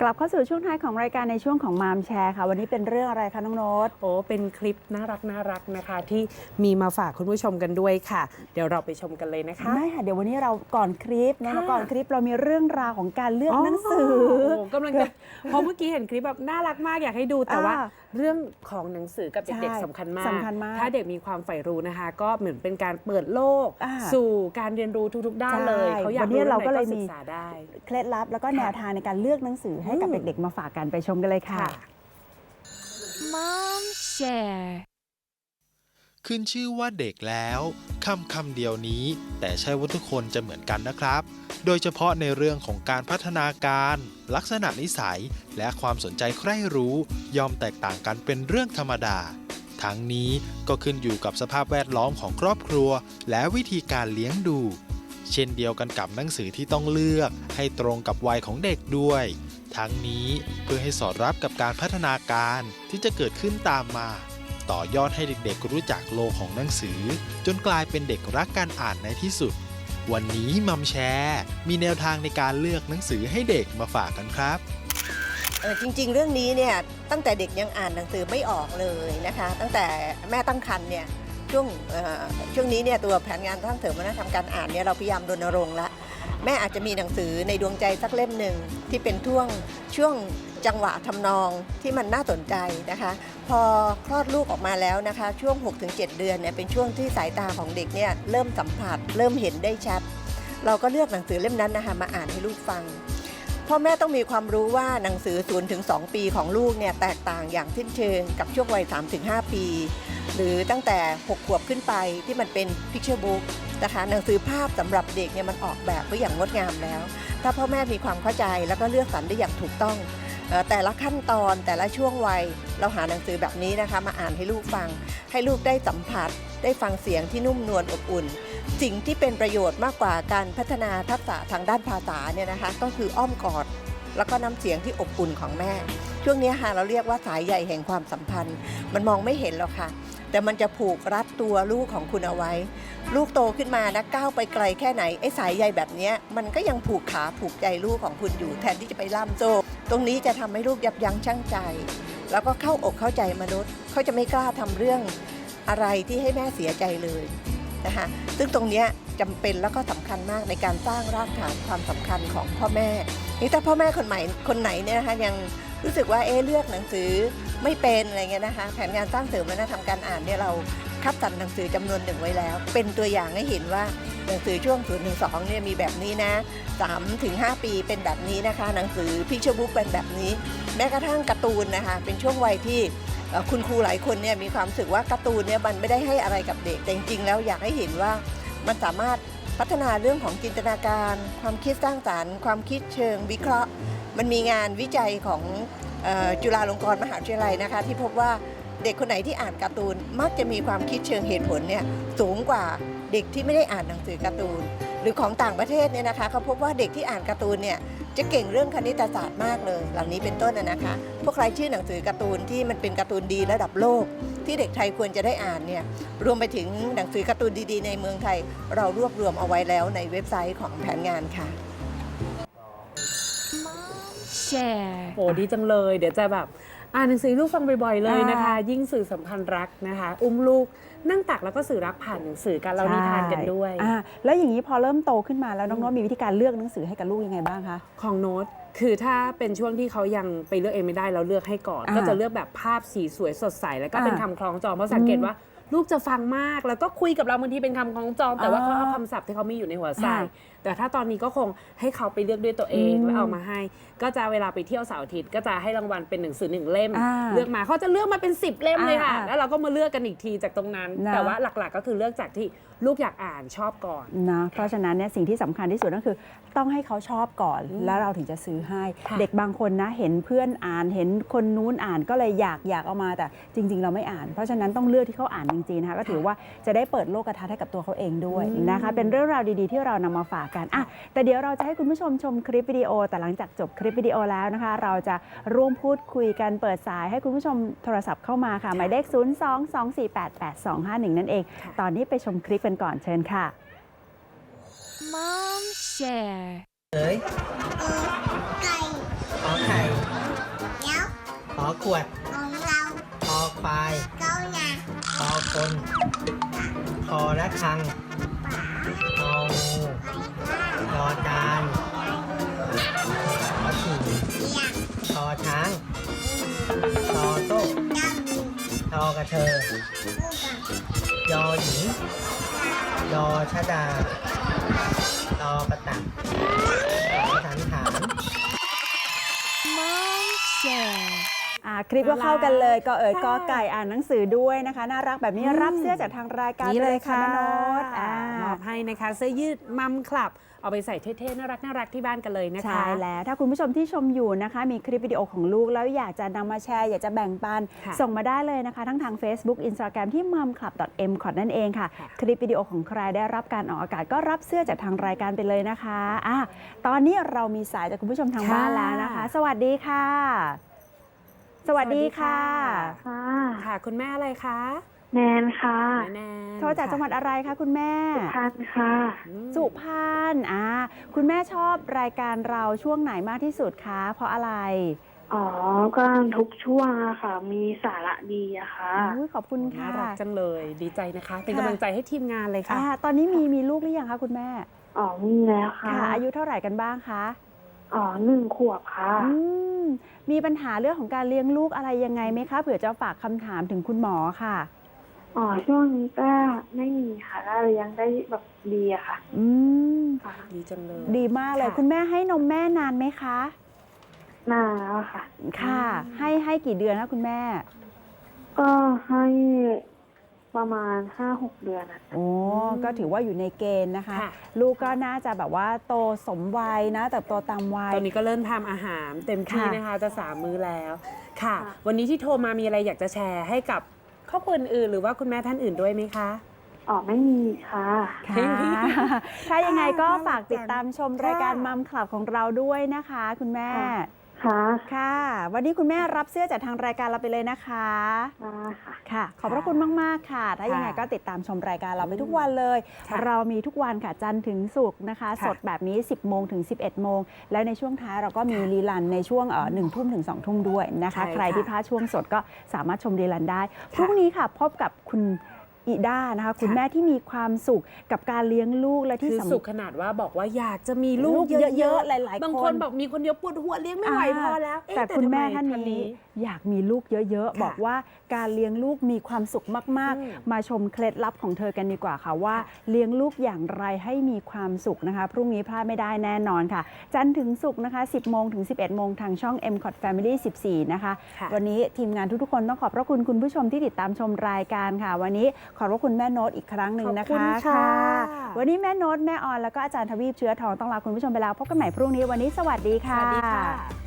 กลับเข้าสู่ช่วงท้ายของรายการในช่วงของมามแชร์ค่ะ วันนี้เป็นเรื่องอะไรคะน้องโน้ตโอ้เป็นคลิปน่ารักน่ารักนะคะ ที่มีมาฝากคุณผู้ชมกันด้วยค่ะ เดี๋ยวเราไปชมกันเลยนะคะไม่ค่ะเดี๋ยววันนี้เราก่อนคลิปนะค่ะ ก่อนคลิปเรามีเรื่องราวของการเลือกหนังสือ โกำลังจะเพราะเมื่อกี้เห็นคลิปแบบน่ารักมากอยากให้ดูแต่ว่า อ่าเรื่องของหนังสือกับเด็กใช่ๆสำคัญมาก สำคัญมากถ้าเด็กมีความใฝ่รู้นะคะ ก็เหมือนเป็นการเปิดโลก อ่าสู่การเรียนรู้ทุกๆด้านเลยใช่เขาอยากวันนี้รู้เราก็เลยองไหนมี ศึกษาได้ เคล็ดลับแล้วก็แนวทางในการเลือกหนังสือให้กับอืมเด็กๆ มาฝากกันไปชมกันเลยค่ะ Mom Share ขึ้นชื่อว่าเด็กแล้วคำคำเดียวนี้ แต่ใช่ว่าทุกคนจะเหมือนกันนะครับ โดยเฉพาะในเรื่องของการพัฒนาการ ลักษณะนิสัย และความสนใจใคร่รู้ย่อมแตกต่างกันเป็นเรื่องธรรมดา ทั้งนี้ก็ขึ้นอยู่กับสภาพแวดล้อมของครอบครัว และวิธีการเลี้ยงดู เช่นเดียวกันกับหนังสือที่ต้องเลือกให้ตรงกับวัยของเด็กด้วย ทั้งนี้เพื่อให้สอดรับกับการพัฒนาการที่จะเกิดขึ้นตามมา ต่อยอดให้เด็กๆรู้จักโลกของหนังสือ จนกลายเป็นเด็กรักการอ่านในที่สุด วันนี้มัมแชร์มีแนวทางในการเลือกหนังสือให้เด็กมาฝากกันครับเออจริง ๆ เรื่องนี้เนี่ยตั้งแต่เด็กยังอ่านหนังสือไม่ออกเลยนะคะ ตั้งแต่แม่ตั้งครรภ์เนี่ย ช่วงช่วงนี้เนี่ยตัวแผนงานสร้างเสริมวัฒนธรรมการอ่านเนี่ยเราพยายามรณรงค์ละแม่อาจจะมีหนังสือในดวงใจสักเล่มหนึ่งที่เป็นช่วงช่วงจังหวะทำนองที่มันน่าสนใจนะคะ พอคลอดลูกออกมาแล้วนะคะ ช่วง 6-7 เดือนเนี่ยเป็นช่วงที่สายตาของเด็กเนี่ยเริ่มสัมผัส เริ่มเห็นได้ชัด เราก็เลือกหนังสือเล่มนั้นนะคะมาอ่านให้ลูกฟังพ่อแม่ต้องมีความรู้ว่าหนังสือ0ถึง2ปีของลูกเนี่ยแตกต่างอย่างสิ้นเชิงกับช่วงวัย3ถึง5ปี หรือตั้งแต่ 6 ขวบขึ้นไปที่มันเป็น picture book นะคะหนังสือภาพสำหรับเด็กเนี่ยมันออกแบบไว้อย่างงดงามแล้ว ถ้าพ่อแม่มีความเข้าใจแล้วก็เลือกสรรได้อย่างถูกต้อง แต่ละขั้นตอนแต่ละช่วงวัยเราหาหนังสือแบบนี้นะคะมาอ่านให้ลูกฟัง ให้ลูกได้สัมผัส ได้ฟังเสียงที่นุ่มนวลอบอุ่น สิ่งที่เป็นประโยชน์มากกว่าการพัฒนาทักษะทางด้านภาษาเนี่ยนะคะก็คืออ้อมกอด แล้วก็น้ำเสียงที่อบอุ่นของแม่ ช่วงนี้ค่ะเราเรียกว่าสายใยแห่งความสัมพันธ์ มันมองไม่เห็นหรอกค่ะ แต่มันจะผูกรัดตัวลูกของคุณเอาไว้ ลูกโตขึ้นมานะก้าวไปไกลแค่ไหนไอ้สายใยแบบนี้มันก็ยังผูกขาผูกใจลูกของคุณอยู่ แทนที่จะไปล่ามโซ่ตรงนี้จะทำให้ลูกยับยั้งชั่งใจ แล้วก็เข้าอกเข้าใจมนุษย์เขาจะไม่กล้าทำเรื่องอะไรที่ให้แม่เสียใจเลยนะคะซึ่งตรงนี้ยจำเป็นแล้วก็สำคัญมากในการสร้างรากฐานความสำคัญของพ่อแม่นี่ถ้าพ่อแม่คนใหม่คนไหนเนี่ยนะคะยัง รู้สึกว่าเอ๊เลือกหนังสือไม่เป็นอะไรเงี้ยนะคะแผนงานสร้างเสริมวัฒนธรรมการอ่านเนี่ยเราคัดสรรหนังสือจำนวนหนึ่งไว้แล้ว เป็นตัวอย่างให้เห็นว่าหนังสือช่วง0ถึง2เนี่ยมีแบบนี้นะ3ถึง5ปีเป็นแบบนี้นะคะ หนังสือพิชบุ๊กเป็นแบบนี้ แม้กระทั่งการ์ตูนนะคะ เป็นช่วงวัยที่คุณครูหลายคนเนี่ยมีความรู้สึกว่าการ์ตูนเนี่ยมันไม่ได้ให้อะไรกับเด็ก แต่จริงๆแล้วอยากให้เห็นว่ามันสามารถพัฒนาเรื่องของจินตนาการ ความคิดสร้างสารรค์ ความคิดเชิงวิเคราะห์ มันมีงานวิจัยของออจุฬาลงกรณ์มหาวิทยาลัยนะคะ ที่พบว่าเด็กคนไหนที่อ่านการ์ตูน มักจะมีความคิดเชิงเหตุผลเนี่ยสูงกว่าเด็กที่ไม่ได้อ่านหนังสือการ์ตูน หรือของต่างประเทศเนี่ยนะคะเขาพบว่าเด็กที่อ่านการ์ตูนเนี่ยจะเก่งเรื่องคณิตศาสตร์มากเลย เหล่านี้เป็นต้นนะนะคะ พวกใครชื่อหนังสือการ์ตูนที่มันเป็นการ์ตูนดีระดับโลก ที่เด็กไทยควรจะได้อ่านเนี่ยรวมไปถึงหนังสือการ์ตูนดีๆ ในเมืองไทย เรารวบรวมเอาไว้แล้วในเว็บไซต์ของแผนงานค่ะ Share โอ้ดีจังเลย เดี๋ยวจะแบบอ่านหนังสือให้ลูกฟังบ่อยๆเลยนะคะ ยิ่งสื่อสัมพันธ์รักนะคะ อุ้มลูกนั่งตักแล้วก็สื่อรักผ่านหนังสือการเล่านิทานกันด้วยอ่าแล้วอย่างนี้พอเริ่มโตขึ้นมาแล้วน้องโน้ตมีวิธีการเลือกหนังสือให้กับลูกยังไงบ้างคะของโน้ตคือถ้าเป็นช่วงที่เขายังไปเลือกเองไม่ได้เราเลือกให้ก่อนอ่าก็จะเลือกแบบภาพสีสวยสดใสแล้วก็เป็นอ่าคำคล้องจองเพราะสังเกตอืมว่า ลูกจะฟังมากแล้วก็คุยกับเราบางทีเป็นคำคล้องจอง แต่ว่าอ่าเขาเอาคำศัพท์ที่เขามีอยู่ในหัวใส่อ่าแต่ถ้าตอนนี้ก็คงให้เขาไปเลือกด้วยตัวเองอืมแล้วเอามาให้ ก็จะเวลาไปเที่ยวเสาร์อาทิตย์ก็จะให้รางวัลเป็นหนังสือหนึ่งเล่มอ่าเลือกมาเขาจะเลือกมาเป็น 10 เล่มเลยค่ะอ่าแล้วเราก็มาเลือกกันอีกทีจากตรงนั้นนะแต่ว่าหลักๆ ก็คือเลือกจากที่ลูกอยากอ่านชอบก่อนนะเพราะฉะนั้นเนี่ยสิ่งที่สำคัญที่สุดก็คือ ต้องให้เขาชอบก่อนอืมแล้วเราถึงจะซื้อให้ค่ะเด็กบางคนนะเห็นเพื่อนอ่านเห็นคนนู้นอ่านก็เลยอยากอยากเอามาแต่จริง ๆ เราไม่อ่าน เพราะฉะนั้นต้องเลือกที่เขาอ่านจริงๆนะคะก็ถือว่าจะได้เปิดโลกทัศน์ให้กับตัวเขาเองด้วยอืมนะคะ เป็นเรื่องราวดีๆ ที่เรานำมาฝากกันอะแต่เดี๋ยวเราจะให้คุณผู้ชมชมคลิปวิดีโอ แต่หลังจากจบคลิปวิดีโอแล้วนะคะ เราจะร่วมพูดคุยกันเปิดสายให้คุณผู้ชมโทรศัพท์เข้ามาค่ะ หมายเลข 0 2 2 4 8 8 2 5 1 นั่นเองค่ะตอนนี้ไปชมคลิปกันก่อนเชิญค่ะ Mom Share เอ๋ยไก่ขอไข่ขวดของเราคอควาย เก้าหนาคอคนคอระฆังงองูยอจานขอฉี่อยากทอช้างทอโต้ดำทอกระเทอยอหญิงยอชะดาตอกระตักขอฐานฐาน Monster อ่า คลิปก็เข้ากันเลยก็เอ๋ยค่ะก็ไก่อ่านหนังสือด้วยนะคะ น่ารักแบบนี้อืมรับเสื้อจากทางรายการนี่ไปเลเลยยค่ะค่ะแม่โน้ตอ่ามอบให้นะคะเสื้อยืดมัมคลับเอาไปใส่เท่ๆน่ารักน่ารักที่บ้านกันเลยนะคะใช่แล้วถ้าคุณผู้ชมที่ชมอยู่นะคะ มีคลิปวิดีโอของลูกแล้วอยากจะนำมาแชร์ อยากจะแบ่งปันค่ะส่งมาได้เลยนะคะ ทั้งทาง Facebook Instagram ที่ m u m c l u b m c o t นั่นเองค่ะค่ะ คลิปวิดีโอของใครได้รับการออกอากาศก็รับเสื้อจากทางรายการไปเลยนะคะอะตอนนี้เรามีสายจากคุณผู้ชมทางบ้านแล้วนะคะ สวัสดีค่ะ สวัสดีค่ะค่ะ ค่ะ คุณแม่อะไรคะแนนค่ะแม่แนนโทรจากจังหวัดอะไรคะคุณแม่พันค่ะอืมสุพรรณอ่าคุณแม่ชอบรายการเราช่วงไหนมากที่สุดคะเพราะอะไรอ๋อก็ทุกช่วงอะค่ะ มีสาระดีอะค่ะอุ๊ยขอบคุณน่าค่ะรักจังเลยดีใจนะคะ เป็นค่ะกำลังใจให้ทีมงานเลยค่ะอ่าตอนนี้มีมีลูกหรือยังคะคุณแม่ อ๋อมีแล้วค่ะค่ะอายุเท่าไหร่กันบ้างคะอ๋อ หนึ่งขวบค่ะ อืมมีปัญหาเรื่องของการเลี้ยงลูกอะไรยังไงไหมคะเผื่อจะฝากคำถามถึงคุณหมอค่ะ อ๋อช่วงนี้ก็ไม่มีค่ะก็เลี้ยงได้แบบดีอะค่ะ อืมค่ะดีจังเลย ดีมากเลยค่ะ คุณแม่ให้นมแม่นานไหมคะ นานแล้วอะค่ะ ค่ะ ให้ให้กี่เดือนคะคุณแม่ ก็ให้ ประมาณห้าหกเดือนอะ โอ้ก็ถือว่าอยู่ในเกณฑ์นะคะ ค่ะ ลูกก็น่าจะแบบว่าโตสมวัยนะแต่โตตามวัย ตอนนี้ก็เริ่มทำอาหารเต็มที่ค่ะ นะคะ จะสามมื้อแล้วค่ะ วันนี้ที่โทรมามีอะไรอยากจะแชร์ให้กับครอบครัวอื่นๆหรือว่าคุณแม่ท่านอื่นด้วยไหมคะ อ๋อไม่มีค่ะ ค่ะ ถ้ายังไงก็น่ารักฝากติดตามชมรายการค่ะมัมคลับของเราด้วยนะคะ คุณแม่ ค่ะ ค่ะ วันนี้คุณแม่รับเสื้อจากทางรายการเราไปเลยนะคะค่ะค่ะค่ะ ขอบพระคุณมากๆค่ะ ถ้ายังไงก็ติดตามชมรายการเราไปทุกวันเลยค่ะเรามีทุกวันค่ะจันทร์ถึงศุกร์นะคะค่ะสดแบบนี้ 10 โมงถึง 11 โมง แล้วในช่วงท้ายเราก็มีรีลันในช่วงหนึ่งทุ่มถึง2ทุ่มด้วยนะคะใช่ค่ะใครที่พลาดช่วงสดก็สามารถชมรีลันได้ พรุ่งนี้ค่ะพบกับคุณ อีด้านะคะ คุณค่ะแม่ที่มีความสุขกับการเลี้ยงลูกและที่คือสำสุขขนาดว่าบอกว่าอยากจะมีลูลูกกเยเยอะอะๆๆหลายๆบางคคนนบอกมีคนเดียวปวดหัวเลี้ยงไม่ไหวอ่าพอแล้วเอ๊ะแต่คุณแม่ทำไท่านนี้ อยากมีลูกเยอะๆ บอกว่าการเลี้ยงลูกมีความสุขมากอืมๆมาชมเคล็ดลับของเธอกันดีกว่าค่ะว่าเลี้ยงลูกอย่างไรให้มีความสุขนะคะ พรุ่งนี้พลาดไม่ได้แน่นอนค่ะ จันทร์ถึงศุกร์นะคะ 10 โมงถึง 11 โมงทางช่อง m c o t Family 14 นะคะค่ะวันนี้ทีมงานทุกๆคนต้องขอบพระคุณคุณผู้ชมที่ติดตามชมรายการค่ะ วันนี้ขอบพระคุณแม่โน้ตอีกครั้งหนึ่งนะขอบคะณค่ะ วันนี้แม่โน้ตแม่ออนแล้วก็อาจารย์ทวีปเชื้อทองต้องลาคุณผู้ชมไปแล้วพบกันใหม่พรุ่งนี้วันนี้สวัสดีสค่ะวัสดีค่ะ